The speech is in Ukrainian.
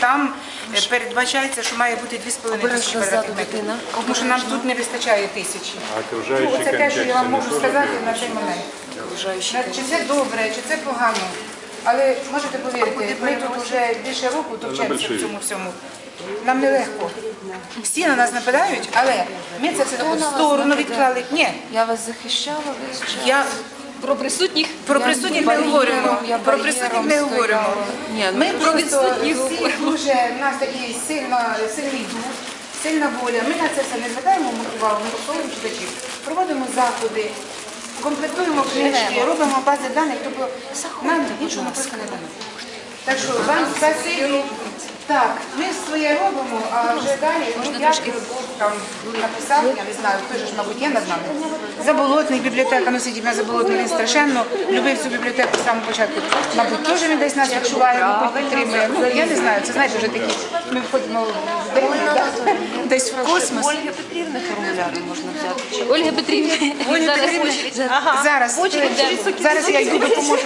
Там е, передбачається, що має бути 2,5 тисячі квадратних метрів. Тому що нам тут не вистачає тисячі. Ну, Оце те, що я вам можу сказати на цей момент. Чи це добре, чи це погано. Але можете повірити, ми тут вже більше року товчемося в цьому всьому. Нам нелегко. Всі на нас нападають, але ми це все в сторону відклали. Ні, Я вас захищала весь час. я Про присутніх про присутніх не говоримо. Про присутніх не говоримо. Ні, ну, Ми про відсутніх дуже, в нас такий сильно, сильний дух, сильна воля. Ми на це все не звертаємо увагу, ми послухаємо читачів. Проводимо заходи, комплектуємо книжки, робимо бази даних, тобто нам нічого просто не дано. Так що вам спасибі. Так, ми своє робимо, а вже далі, ну як Бог там написав, я не знаю, хто ж, мабуть, є над нами. Заболотний бібліотека, ну сидів на заболотний, він страшенно любив цю бібліотеку з самого початку. Мабуть, теж він десь нас відчуває, мабуть, підтримує. Ну, я не знаю, це знаєте, вже такі, ми входимо в день, да, десь в космос. Ольги Петрівни формуляри можна взяти. Ольги Петрівни. Ольга Петрівна, очередь. Зараз, зараз я йду допоможу.